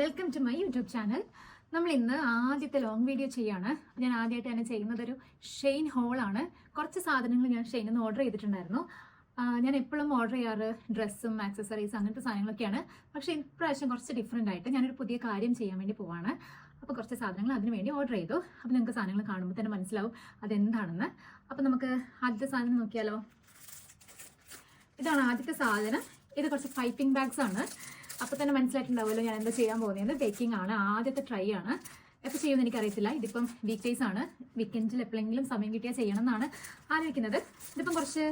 Welcome to my YouTube channel നമ്മൾ ഇന്ന് ആദ്യത്തെ ലോങ് വീഡിയോ ചെയ്യാണ്. ഞാൻ ആദ്യമായിട്ട് തന്നെ ചെയ്യുന്നത് ഒരു ഷെയ്ൻ ഹോളാണ് കുറച്ച് സാധനങ്ങൾ ഞാൻ ഷെയ്നിൽ നിന്ന് ഓർഡർ ചെയ്തിട്ടുണ്ടായിരുന്നു. ഞാൻ എപ്പോഴും ഓർഡർ ചെയ്യാറ് ഡ്രസ്സും ആക്സസറീസ് അങ്ങനത്തെ സാധനങ്ങളൊക്കെയാണ്. പക്ഷേ ഇപ്രാവശ്യം കുറച്ച് ഡിഫറെന്റ് ആയിട്ട് ഞാനൊരു പുതിയ കാര്യം ചെയ്യാൻ വേണ്ടി പോവാണ്. അപ്പോൾ കുറച്ച് സാധനങ്ങൾ അതിന് വേണ്ടി ഓർഡർ ചെയ്തു. അപ്പോൾ നിങ്ങൾക്ക് സാധനങ്ങൾ കാണുമ്പോൾ തന്നെ മനസ്സിലാവും അതെന്താണെന്ന്. അപ്പോൾ നമുക്ക് ആദ്യത്തെ സാധനം നോക്കിയാലോ. ഇതാണ് ആദ്യത്തെ സാധനം. ഇത് കുറച്ച് പൈപ്പിംഗ് ബാഗ്സ് ആണ്. അപ്പോൾ തന്നെ മനസ്സിലായിട്ടുണ്ടാവുമല്ലോ ഞാൻ എന്താ ചെയ്യാൻ പോകുന്നത് ബേക്കിംഗ് ആണ് ആദ്യത്തെ ട്രൈ ആണ്. എപ്പോൾ ചെയ്യുമെന്ന് എനിക്കറിയത്തില്ല. ഇതിപ്പം വീക്ക് ഡേയ്സ് ആണ്. വീക്കെൻഡിൽ എപ്പോഴെങ്കിലും സമയം കിട്ടിയാൽ ചെയ്യണം എന്നാണ് ആലോചിക്കുന്നത്. ഇതിപ്പം കുറച്ച്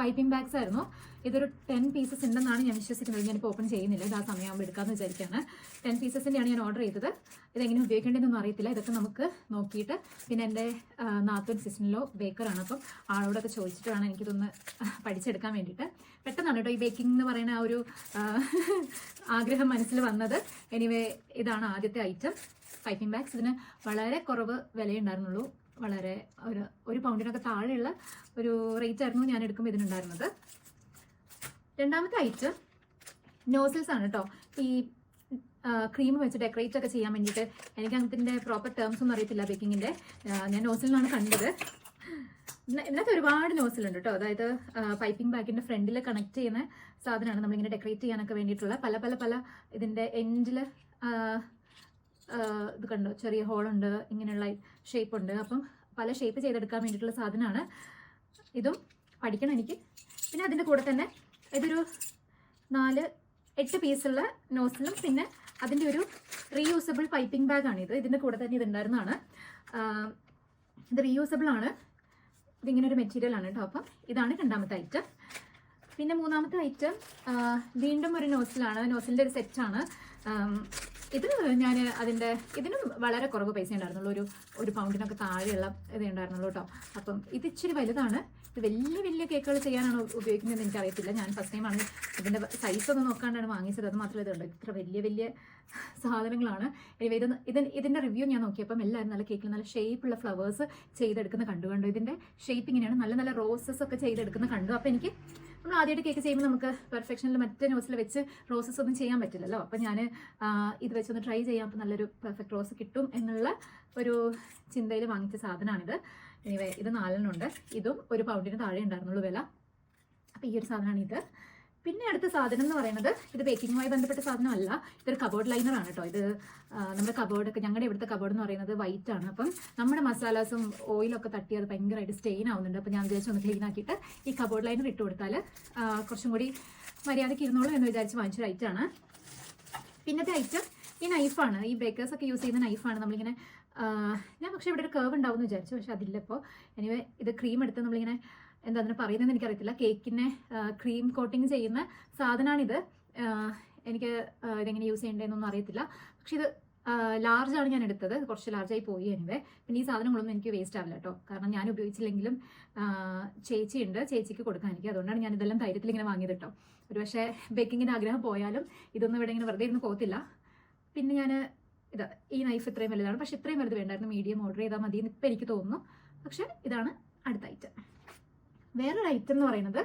പൈപ്പിംഗ് ബാഗ്സ് ആയിരുന്നു. ഇതൊരു ടെൻ പീസസ് ഉണ്ടെന്നാണ് ഞാൻ വിശ്വസിക്കുന്നത്. ഞാനിപ്പോൾ ഓപ്പൺ ചെയ്യുന്നില്ല. ഇത് ആ സമയമാകുമ്പോൾ എടുക്കാമെന്ന് വിചാരിക്കുകയാണ് ടെൻ പീസസിന്റെയാണ് ഞാൻ ഓർഡർ ചെയ്തത്. ഇതെങ്ങനെ ഉപയോഗിക്കേണ്ടതെന്നൊന്നും അറിയത്തില്ല. ഇതൊക്കെ നമുക്ക് നോക്കിയിട്ട് പിന്നെ എന്റെ നാത്തൂൻ സിസ്റ്റനിലോ ബേക്കറാണ് അപ്പം ആളോടൊക്കെ ചോദിച്ചിട്ട് വേണം എനിക്കിതൊന്ന് പഠിച്ചെടുക്കാൻ വേണ്ടിയിട്ട്. പെട്ടെന്നാണ് കേട്ടോ ഈ ബേക്കിംഗ് എന്ന് പറയുന്ന ആ ഒരു ആഗ്രഹം മനസ്സിൽ വന്നത്. എനിവേ ഇതാണ് ആദ്യത്തെ ഐറ്റം പൈപ്പിംഗ് ബാഗ്സ് ഇതിന് വളരെ കുറവ് വിലയുണ്ടായിരുന്നുള്ളൂ. വളരെ ഒരു ഒരു പൗണ്ടിനൊക്കെ താഴെയുള്ള ഒരു റേറ്റ് ആയിരുന്നു ഞാൻ എടുക്കുമ്പോൾ ഇതിനുണ്ടായിരുന്നത്. രണ്ടാമത്തെ ഐറ്റം നോസിൽസ് ആണ് കേട്ടോ ഈ ക്രീം വെച്ച് ഡെക്കറേറ്റ് ഒക്കെ ചെയ്യാൻ വേണ്ടിയിട്ട് എനിക്ക് അങ്ങനത്തെ പ്രോപ്പർ ടേംസ് ഒന്നും അറിയത്തില്ല ബേക്കിങ്ങിന്റെ ഞാൻ നോസിലിനാണ് കണ്ടത്. ഇന്നത്തെ ഒരുപാട് നോസിലുണ്ട് കേട്ടോ അതായത് പൈപ്പിംഗ് ബാഗിന്റെ ഫ്രണ്ടിൽ കണക്ട് ചെയ്യുന്ന സാധനമാണ് നമ്മളിങ്ങനെ ഡെക്കറേറ്റ് ചെയ്യാനൊക്കെ വേണ്ടിയിട്ടുള്ള പല പല പല ഇതിന്റെ എൻഡിൽ ഇത് കണ്ടോ? ചെറിയ ഹോളുണ്ട് ഇങ്ങനെയുള്ള ഷേപ്പ് ഉണ്ട് അപ്പം പല ഷേപ്പ് ചെയ്തെടുക്കാൻ വേണ്ടിയിട്ടുള്ള സാധനമാണ്. ഇതും പഠിക്കണം എനിക്ക്. പിന്നെ അതിന്റെ കൂടെ തന്നെ ഇതൊരു നാല് എട്ട് പീസുള്ള നോസിലും പിന്നെ അതിന്റെ ഒരു റീയൂസബിൾ പൈപ്പിംഗ് ബാഗാണ് ഇത്. ഇതിന്റെ കൂടെ തന്നെ ഇതുണ്ടായിരുന്നതാണ്. ഇത് റീയൂസബിൾ ആണ്. ഇതിങ്ങനെ ഒരു മെറ്റീരിയൽ ആണ് കേട്ടോ അപ്പം ഇതാണ് രണ്ടാമത്തെ ഐറ്റം പിന്നെ മൂന്നാമത്തെ ഐറ്റം വീണ്ടും ഒരു നോസിലാണ് നോസിലിന്റെ ഒരു സെറ്റാണ് ഇത് ഞാൻ അതിന്റെ ഇതിനും വളരെ കുറവ് പൈസ ഉണ്ടായിരുന്നുള്ളൂ. ഒരു ഒരു പൗണ്ടിനൊക്കെ താഴെയുള്ള ഇതേ ഉണ്ടായിരുന്നുള്ളൂ കേട്ടോ അപ്പം ഇത് ഇച്ചിരി വലുതാണ്. ഇത് വലിയ വലിയ കേക്കുകൾ ചെയ്യാനാണ് ഉപയോഗിക്കുന്നതെന്ന് എനിക്കറിയത്തില്ല. ഞാൻ ഫസ്റ്റ് ടൈമാണ് ഇതിന്റെ സൈസ് ഒന്ന് നോക്കാണ്ടാണ് വാങ്ങിച്ചത്. അത് മാത്രമേ ഇതുണ്ട്. ഇത്ര വലിയ വലിയ സാധനങ്ങളാണ്. എനിവേ ഇത് ഇത് ഇതിന്റെ റിവ്യൂ ഞാൻ നോക്കിയപ്പം എല്ലാവരും നല്ല കേക്കിൽ നല്ല ഷേപ്പുള്ള ഫ്ലവേഴ്സ് ചെയ്തെടുക്കുന്ന കണ്ടു. കണ്ടു? ഇതിന്റെ ഷേപ്പ് ഇങ്ങനെയാണ്. നല്ല നല്ല റോസസ് ഒക്കെ ചെയ്തെടുക്കുന്ന കണ്ടു. അപ്പോൾ എനിക്ക് നമ്മൾ ആദ്യമായിട്ട് കേക്ക് ചെയ്യുമ്പോൾ നമുക്ക് പെർഫെക്ഷനിൽ മറ്റേ നോസിൽ വെച്ച് റോസസ് ഒന്നും ചെയ്യാൻ പറ്റില്ലല്ലോ. അപ്പം ഞാൻ ഇത് വെച്ചൊന്ന് ട്രൈ ചെയ്യാം. അപ്പോൾ നല്ലൊരു പെർഫെക്റ്റ് റോസ് കിട്ടും എന്നുള്ള ഒരു ചിന്തയിൽ വാങ്ങിച്ച സാധനമാണിത് എനിവേ ഇത് നാലെണ്ണമുണ്ട്. ഇതും ഒരു പൗണ്ടിന് താഴെ ഉണ്ടായിരുന്നുള്ളൂ വില. അപ്പോൾ ഈ ഒരു സാധനമാണ് ഇത്. പിന്നെ അടുത്ത സാധനം എന്ന് പറയുന്നത് ഇത് ബേക്കിങ്ങുമായി ബന്ധപ്പെട്ട സാധനമല്ല. ഇതൊരു കബോർഡ് ലൈനറാണ് കേട്ടോ ഇത് നമ്മുടെ കബോർഡ് ഒക്കെ ഞങ്ങളുടെ ഇവിടുത്തെ കബോർഡ് എന്ന് പറയുന്നത് വൈറ്റ് ആണ്. അപ്പം നമ്മുടെ മസാലാസും ഓയിലൊക്കെ തട്ടി അത് ഭയങ്കരമായിട്ട് സ്റ്റെയിൻ ആവുന്നുണ്ട്. അപ്പം ഞാൻ വിചാരിച്ചു ഒന്ന് ക്ലീൻ ആക്കിയിട്ട് ഈ കബോർഡ് ലൈനർ ഇട്ട് കൊടുത്താൽ കുറച്ചും കൂടി മര്യാദയ്ക്ക് ഇരുന്നോളൂ എന്ന് വിചാരിച്ച് വാങ്ങിച്ചൊരു ഐറ്റമാണ് പിന്നത്തെ ഐറ്റം ഈ നൈഫാണ് ഈ ബേക്കേഴ്സൊക്കെ യൂസ് ചെയ്യുന്ന നൈഫാണ് നമ്മളിങ്ങനെ ഞാൻ പക്ഷേ ഇവിടെ ഒരു കേവ് ഉണ്ടാവും എന്ന് വിചാരിച്ചു പക്ഷെ അതില്ല ഇപ്പോൾ എനിവേ ഇത് ക്രീം എടുത്ത് നമ്മളിങ്ങനെ എന്താ അതിന് പറയുന്നതെന്ന് എനിക്കറിയത്തില്ല. കേക്കിനെ ക്രീം കോട്ടിങ് ചെയ്യുന്ന സാധനമാണിത് എനിക്ക് ഇതെങ്ങനെ യൂസ് ചെയ്യേണ്ടതെന്നൊന്നും അറിയത്തില്ല. പക്ഷെ ഇത് ലാർജ് ആണ് ഞാൻ എടുത്തത്. കുറച്ച് ലാർജായി പോയി എനിവേ പിന്നെ ഈ സാധനങ്ങളൊന്നും എനിക്ക് വേസ്റ്റ് ആവില്ല കേട്ടോ. കാരണം ഞാൻ ഉപയോഗിച്ചില്ലെങ്കിലും ചേച്ചിയുണ്ട് ചേച്ചിക്ക് കൊടുക്കാൻ എനിക്ക് അതുകൊണ്ടാണ് ഞാൻ ഇതെല്ലാം ധൈര്യത്തിൽ ഇങ്ങനെ വാങ്ങിയത് കേട്ടോ. ഒരു പക്ഷേ ബേക്കിങ്ങിന്റെ ആഗ്രഹം പോയാലും ഇതൊന്നും ഇവിടെ ഇങ്ങനെ വെറുതെ ഇരുന്ന് പോകത്തില്ല. പിന്നെ ഞാൻ ഇത് ഈ നൈഫ് ഇത്രയും വലുതാണ്. പക്ഷെ ഇത്രയും വലുത് വേണ്ടായിരുന്നു. മീഡിയം ഓർഡർ ചെയ്താൽ മതി എന്ന് ഇപ്പം എനിക്ക് തോന്നുന്നു. പക്ഷെ ഇതാണ് അടുത്ത ഐറ്റം വേറൊരു ഐറ്റം എന്ന് പറയുന്നത്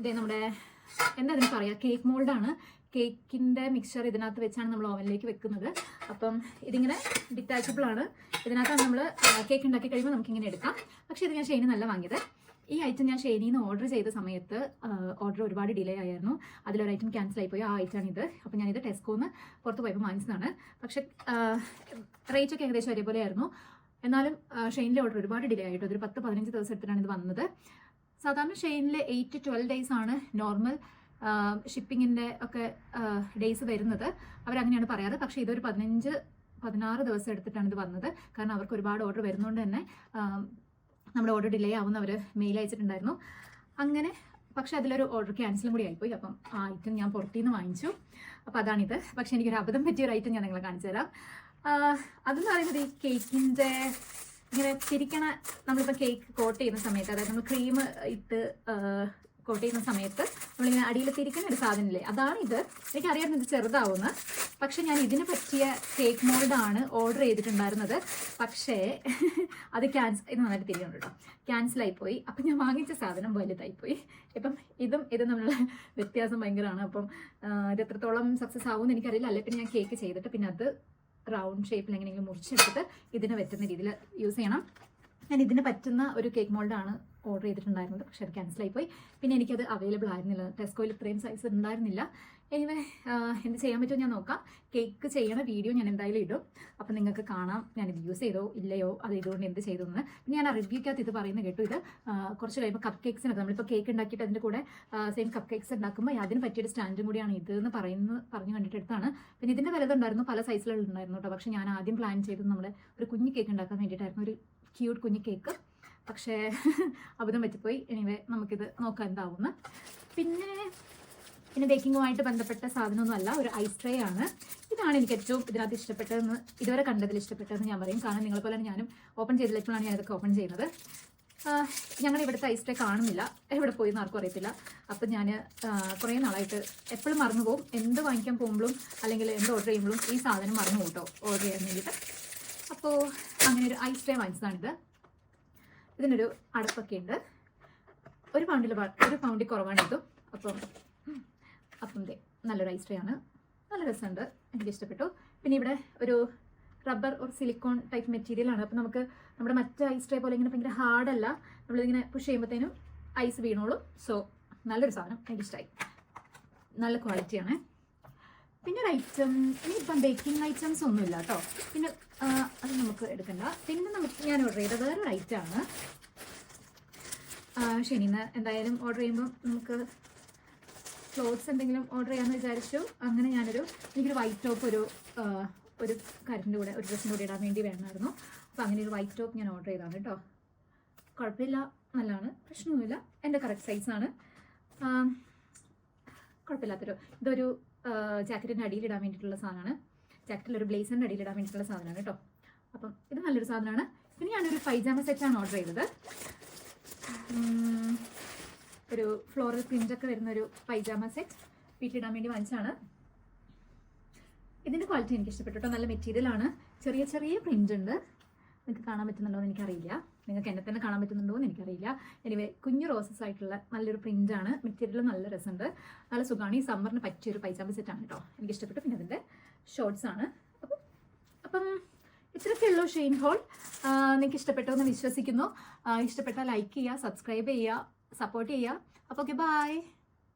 ഇതേ നമ്മുടെ എന്താ ഇതിന് പറയുക കേക്ക് മോൾഡാണ് കേക്കിന്റെ മിക്സ്ചർ ഇതിനകത്ത് വെച്ചാണ് നമ്മൾ ഓവനിലേക്ക് വെക്കുന്നത്. അപ്പം ഇതിങ്ങനെ ഡിറ്റാച്ചബിൾ ആണ്. ഇതിനകത്താണ് നമ്മൾ കേക്ക് ഉണ്ടാക്കി കഴിയുമ്പോൾ നമുക്കിങ്ങനെ എടുക്കാം. പക്ഷേ ഇത് ഞാൻ ഷെയ്നി നല്ല വാങ്ങിയത്. ഈ ഐറ്റം ഞാൻ ഷെയ്നിൽ നിന്ന് ഓർഡർ ചെയ്ത സമയത്ത് ഓർഡർ ഒരുപാട് ഡിലേ ആയിരുന്നു. അതിലൊരു ഐറ്റം ക്യാൻസൽ ആയിപ്പോയി. ആ ഐറ്റമാണ് ഇത് അപ്പോൾ ഞാനിത് ടെസ്കോന്ന് പുറത്ത് പോയപ്പോൾ വാങ്ങിച്ചതാണ്. പക്ഷേ റേറ്റ് ഒക്കെ ഏകദേശം ഒരേപോലെ ആയിരുന്നു എന്നാലും ഷെയിനിലെ ഓർഡർ ഒരുപാട് ഡിലേ ആയിട്ട്? ഒരു പത്ത് പതിനഞ്ച് ദിവസം എടുത്തിട്ടാണ് ഇത് വന്നത്. സാധാരണ ഷെയിനിലെ എയ്റ്റ് ട്വൽവ് ഡേയ്സ് ആണ് നോർമൽ ഷിപ്പിങ്ങിന്റെ ഒക്കെ ഡേയ്സ് വരുന്നത്. അവരങ്ങനെയാണ് പറയാറ്. പക്ഷേ ഇതൊരു പതിനഞ്ച് പതിനാറ് ദിവസം എടുത്തിട്ടാണ് ഇത് വന്നത്. കാരണം അവർക്ക് ഒരുപാട് ഓർഡർ വരുന്നതുകൊണ്ട് തന്നെ നമ്മുടെ ഓർഡർ ഡിലേ ആവുന്ന അവർ മെയിൽ അയച്ചിട്ടുണ്ടായിരുന്നു. അങ്ങനെ പക്ഷെ അതിലൊരു ഓർഡർ ക്യാൻസലും കൂടി ആയിപ്പോയി. അപ്പം ആ ഐറ്റം ഞാൻ പുറത്തുനിന്ന് വാങ്ങിച്ചു. അപ്പോൾ അതാണിത്. പക്ഷെ എനിക്കൊരു അബദ്ധം പറ്റിയ ഒരു ഐറ്റം ഞാൻ നിങ്ങളെ കാണിച്ചു തരാം. അതെന്ന് പറയുന്നത് ഈ കേക്കിന്റെ ഇങ്ങനെ തിരിക്കണ നമ്മളിപ്പോൾ കേക്ക് കോട്ട് ചെയ്യുന്ന സമയത്ത് അതായത് നമ്മൾ ക്രീം ഇട്ട് കോട്ട് ചെയ്യുന്ന സമയത്ത് നമ്മളിങ്ങനെ അടിയിൽ തിരിക്കുന്ന ഒരു സാധനമില്ലേ? അതാണ് ഇത്. എനിക്കറിയാമായിരുന്നു ഇത് ചെറുതാവുമെന്ന് പക്ഷെ ഞാൻ ഇതിന് പറ്റിയ കേക്ക് മോൾഡാണ് ഓർഡർ ചെയ്തിട്ടുണ്ടായിരുന്നത്. പക്ഷേ അത് ക്യാൻസൽ ഇത് നന്നായിട്ട് തിരിയുണ്ട് കേട്ടോ. ക്യാൻസലായി പോയി അപ്പം ഞാൻ വാങ്ങിച്ച സാധനം വലുതായി പോയി ഇപ്പം ഇതും ഇതും തമ്മിലുള്ള വ്യത്യാസം ഭയങ്കരമാണ്. അപ്പം ഇത് എത്രത്തോളം സക്സസ് ആവുമെന്ന് എനിക്കറിയില്ല. അല്ലെ പിന്നെ ഞാൻ കേക്ക് ചെയ്തിട്ട് പിന്നെ അത് റൗണ്ട് ഷേപ്പിൽ എങ്ങനെയെങ്കിലും മുറിച്ചെടുത്തിട്ട് ഇതിന് പറ്റുന്ന രീതിയിൽ യൂസ് ചെയ്യണം. ഞാൻ ഇതിന് പറ്റുന്ന ഒരു കേക്ക് മോൾഡാണ് ഓർഡർ ചെയ്തിട്ടുണ്ടായിരുന്നത്. പക്ഷെ അത് ക്യാൻസലായി പോയി. പിന്നെ എനിക്കത് അവൈലബിൾ ആയിരുന്നില്ല. ടെസ്കോയിൽ ഇത്രയും സൈസ് ഉണ്ടായിരുന്നില്ല. എനിവേ എന്ത് ചെയ്യാൻ പറ്റുമോ ഞാൻ നോക്കാം. കേക്ക് ചെയ്യണ വീഡിയോ ഞാൻ എന്തായാലും ഇടും. അപ്പം നിങ്ങൾക്ക് കാണാം. ഞാനിത് യൂസ് ചെയ്തോ ഇല്ലയോ? അത് ഇതുകൊണ്ട് എന്ത് ചെയ്തു എന്ന് പിന്നെ ഞാൻ ആ റിവ്യൂക്കകത്ത് ഇത് പറയുന്നത് കേട്ടു. ഇത് കുറച്ച് കഴിയുമ്പോൾ കപ്പ് കേക്ക്സിനൊക്കെ നമ്മളിപ്പോൾ കേക്ക് ഉണ്ടാക്കിയിട്ട് അതിന്റെ കൂടെ സെയിം കപ്പ് കേക്ക്സ് ഉണ്ടാക്കുമ്പോൾ അതിന് പറ്റിയൊരു സ്റ്റാൻഡും കൂടിയാണ് ഇത് എന്ന് പറയുന്നത് പറഞ്ഞു കണ്ടിട്ട് എടുത്താണ്. പിന്നെ ഇതിന്റെ വലുതുണ്ടായിരുന്നു. പല സൈസിലുണ്ടായിരുന്നു കേട്ടോ. പക്ഷേ ഞാൻ ആദ്യം പ്ലാൻ ചെയ്തത് നമ്മുടെ ഒരു കുഞ്ഞു കേക്ക് ഉണ്ടാക്കാൻ വേണ്ടിയിട്ടായിരുന്നു. ഒരു ക്യൂട്ട് കുഞ്ഞു കേക്ക്. പക്ഷേ അബദ്ധം പറ്റിപ്പോയി. എനിവേ നമുക്കിത് നോക്കാൻ ഉണ്ടാവുന്ന പിന്നെ പിന്നെ ബേക്കിങ്ങുമായിട്ട് ബന്ധപ്പെട്ട സാധനമൊന്നുമല്ല ഒരു ഐസ് ട്രേ ആണ്. ഇതാണ് എനിക്ക് ഏറ്റവും ഇതിനകത്ത് ഇഷ്ടപ്പെട്ടതെന്ന് ഇതുവരെ കണ്ടതിൽ ഇഷ്ടപ്പെട്ടതെന്ന് ഞാൻ പറയും. കാരണം നിങ്ങളെ പോലെ ഞാനും ഓപ്പൺ ചെയ്തിട്ടുള്ളതാണ് ഞാൻ ഇതൊക്കെ ഓപ്പൺ ചെയ്യുന്നത്. ഞങ്ങളുടെ ഇവിടുത്തെ ഐസ് ട്രേ കാണുന്നില്ല. എവിടെ പോയി എന്ന് ആർക്കും അറിയത്തില്ല. അപ്പം ഞാൻ കുറേ നാളായിട്ട് എപ്പോഴും മറന്നു പോകും. എന്ത് വാങ്ങിക്കാൻ പോകുമ്പോഴും അല്ലെങ്കിൽ എന്ത് ഓർഡർ ചെയ്യുമ്പോഴും ഈ സാധനം മറന്നു കേട്ടോ. ഓർഡർ ചെയ്യാൻ വേണ്ടിയിട്ട്. അപ്പോൾ അങ്ങനെ ഒരു ഐസ് ട്രേ വാങ്ങിച്ചതാണിത് ഇതിനൊരു അടപ്പൊക്കെ ഉണ്ട് ഒരു പൗണ്ടിൽ ഒരു പൗണ്ടിൽ കുറവാണ് ഇതും. അപ്പം അപ്പം ദേ നല്ലൊരു ഐസ് ട്രേ ആണ്. നല്ല രസമുണ്ട്. എനിക്ക് ഇഷ്ടപ്പെട്ടു പിന്നെ ഇവിടെ ഒരു റബ്ബർ ഒരു സിലിക്കോൺ ടൈപ്പ് മെറ്റീരിയൽ ആണ്. അപ്പം നമുക്ക് നമ്മുടെ മറ്റ് ഐസ് ട്രേ പോലെ ഇങ്ങനെ ഭയങ്കര ഹാർഡല്ല നമ്മളിങ്ങനെ പുഷ് ചെയ്യുമ്പോഴത്തേനും ഐസ് വീണോളും. സോ നല്ലൊരു സാധനം. എനിക്ക് ഇഷ്ടമായി നല്ല ക്വാളിറ്റിയാണ് പിന്നെ ഒരു ഐറ്റം ഇനിയിപ്പം ബേക്കിംഗ് ഐറ്റംസ് ഒന്നുമില്ല കേട്ടോ പിന്നെ അത് നമുക്ക് എടുക്കണ്ട. പിന്നെ നമുക്ക് ഞാൻ ഓർഡർ ചെയ്ത വേറൊരു ഐറ്റമാണ് ശനി എന്തായാലും ഓർഡർ ചെയ്യുമ്പോൾ നമുക്ക് ക്ലോത്ത്സ് എന്തെങ്കിലും ഓർഡർ ചെയ്യാമെന്ന് വിചാരിച്ചു. അങ്ങനെ ഞാനൊരു എനിക്കൊരു വൈറ്റ് ടോപ്പ് ഒരു ഒരു കാര്യത്തിന്റെ കൂടെ ഒരു ഡ്രസ്സിന്റെ കൂടെ ഇടാൻ വേണ്ടി വേണമായിരുന്നു. അപ്പോൾ അങ്ങനെ ഒരു വൈറ്റ് ടോപ്പ് ഞാൻ ഓർഡർ ചെയ്തതാണ് കേട്ടോ കുഴപ്പമില്ല. നല്ലതാണ്. പ്രശ്നമൊന്നുമില്ല. എന്റെ കറക്റ്റ് സൈസാണ് കുഴപ്പമില്ലാത്തൊരു ഇതൊരു ജാക്കറ്റിന്റെ അടിയിലിടാൻ വേണ്ടിയിട്ടുള്ള സാധനമാണ്. ജാക്കറ്റിൽ ഒരു ബ്ലേസറിന്റെ അടിയിലിടാൻ വേണ്ടിയിട്ടുള്ള സാധനമാണ് കേട്ടോ. അപ്പം ഇത് നല്ലൊരു സാധനമാണ്. പിന്നെ ഞാനൊരു പൈജാമ സെറ്റാണ് ഓർഡർ ചെയ്തത്. ഒരു ഫ്ലോറൽ പ്രിന്റൊക്കെ വരുന്നൊരു പൈജാമ സെറ്റ് വീട്ടിലിടാൻ വേണ്ടി വാങ്ങിച്ചാണ് ഇതിന്റെ ക്വാളിറ്റി എനിക്ക് ഇഷ്ടപ്പെട്ടു കേട്ടോ. നല്ല മെറ്റീരിയലാണ്. ചെറിയ ചെറിയ പ്രിന്റ് ഉണ്ട് നിങ്ങൾക്ക് കാണാൻ പറ്റുന്നുണ്ടോ എന്ന് എനിക്കറിയില്ല. നിങ്ങൾക്ക് എന്നെ തന്നെ കാണാൻ പറ്റുന്നുണ്ടോ എന്ന് എനിക്കറിയില്ല. എനിവേ കുഞ്ഞു റോസസ് ആയിട്ടുള്ള നല്ലൊരു പ്രിന്റ് ആണ്. മെറ്റീരിയൽ നല്ല രസമുണ്ട്. നല്ല സുഖമാണ്. ഈ സമ്മറിന് പറ്റിയൊരു പൈജാമ ആണ് കേട്ടോ. എനിക്ക് ഇഷ്ടപ്പെട്ടു പിന്നെ അതിന്റെ ഷോർട്സ് ആണ്. അപ്പം അപ്പം ഇത്രയൊക്കെ ഉള്ളൂ ഷെയിൻ ഹോൾ. നിങ്ങൾക്ക് ഇഷ്ടപ്പെട്ടോ എന്ന് വിശ്വസിക്കുന്നു. ഇഷ്ടപ്പെട്ടാൽ ലൈക്ക് ചെയ്യുക സബ്സ്ക്രൈബ് ചെയ്യുക സപ്പോർട്ട് ചെയ്യുക. അപ്പോൾ ഓക്കെ ബൈ